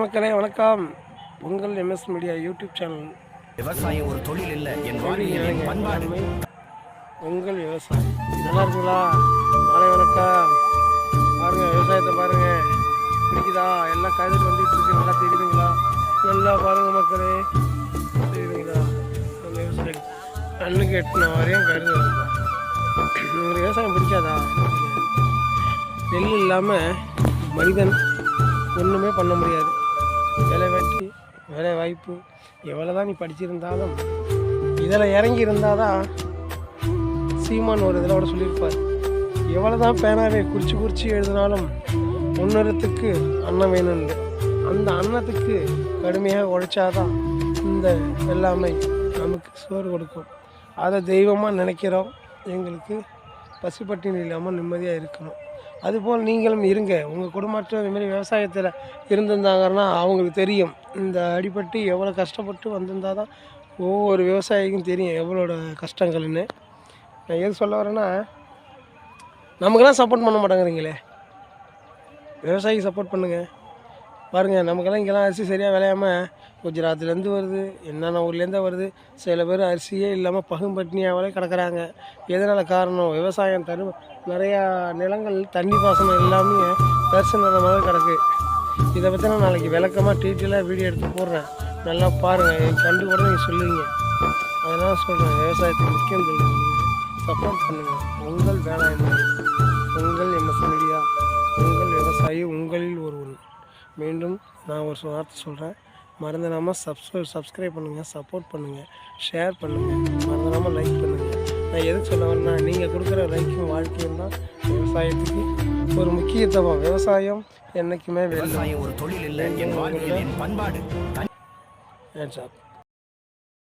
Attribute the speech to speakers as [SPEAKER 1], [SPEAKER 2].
[SPEAKER 1] மக்களே வணக்கம். உங்கள் எம்எஸ் மீடியா யூடியூப் சேனல்.
[SPEAKER 2] விவசாயம் ஒரு தொழில் இல்ல என் பண்பாடு.
[SPEAKER 1] உங்கள் விவசாயம் நல்லா இருக்குங்களா? மாலை வணக்கம். பாருங்க விவசாயத்தை பாருங்க. பிடிக்குதா? எல்லாம் கதிர் வந்துட்டு இருக்கு. நல்லா தெரியுதுங்களா? நல்லா பாருங்க மக்களே. தெரியுதுங்களா? நம்ம விவசாயம் கண்ணுக்கு எட்டின வரையும் கருது உங்களுக்கு விவசாயம் பிடிக்காதா? நெல் இல்லாமல் மனிதன் ஒன்றுமே பண்ண முடியாது. வேலை வெட்டி வேலை வாய்ப்பு எவ்வளோ தான் நீ படிச்சிருந்தாலும் இதில் இறங்கி இருந்தால் தான் சீமான் ஒரு இதில் கூட சொல்லியிருப்பார். எவ்வளோ தான் பேனாவை குறித்து குறித்து எழுதினாலும் முன்னேறத்துக்கு அன்னம் வேணும்னு. அந்த அன்னத்துக்கு கடுமையாக உழைச்சாதான் இந்த எல்லாமே நமக்கு சோறு கொடுக்கும். அதை தெய்வமாக நினைக்கிறோம். எங்களுக்கு பசுப்பட்டினி இல்லாமல் நிம்மதியாக இருக்கணும். அதுபோல் நீங்களும் இருங்க. உங்கள் குடும்பத்தில் இதுமாரி விவசாயத்தில் இருந்திருந்தாங்கன்னா அவங்களுக்கு தெரியும். இந்த அடிபட்டு எவ்வளோ கஷ்டப்பட்டு வந்திருந்தால் தான் ஒவ்வொரு விவசாயிக்கும் தெரியும் எவ்வளோட கஷ்டங்கள்னு. நான் எது சொல்ல வரேன்னா நமக்கெல்லாம் சப்போர்ட் பண்ண மாட்டேங்கிறீங்களே. விவசாயிக்கு சப்போர்ட் பண்ணுங்கள் பாருங்கள் நமக்கெல்லாம் இங்கெல்லாம் அரிசி சரியாக விளையாமல் குஜராத்லேருந்து வருது என்னென்ன ஊர்லேருந்து வருது. சில பேர் அரிசியே இல்லாமல் பகும்பட்டினியாகவே கிடக்குறாங்க. எதனால் காரணம்? விவசாயம் தரு நிறையா நிலங்கள் தண்ணி பாசனம் எல்லாமே தரிசன கிடக்கு. இதை பற்றி நான் நாளைக்கு விளக்கமாக டீட்டெயிலாக வீடியோ எடுத்து போடுறேன். நல்லா பாருங்கள் என் கண்டு கூட நீங்கள் சொல்லுவீங்க. அதனால் சொல்கிறேன் விவசாயத்துக்கு முக்கியம் சொல்லுங்கள் சப்போர்ட் பண்ணுங்கள் உங்கள் வேளாண் உங்கள் எம்எஸ் மீண்டும் நான் ஒரு வார்த்தை சொல்கிறேன் மறந்துடாமல் சப்ஸ்கிரைப் சப்ஸ்கிரைப் பண்ணுங்கள் சப்போர்ட் பண்ணுங்கள் ஷேர் பண்ணுங்கள் மறந்துடாமல் லைக் பண்ணுங்கள் நான் எதுக்கு சொல்ல வரேன்னா நீங்கள் கொடுக்குற லைக்கும் வாழ்க்கையும் தான் விவசாயத்துக்கு ஒரு முக்கியத்துவம். விவசாயம் என்றைக்குமே
[SPEAKER 2] விவசாயம் ஒரு தொழில் இல்ல என் என் பண்பாடு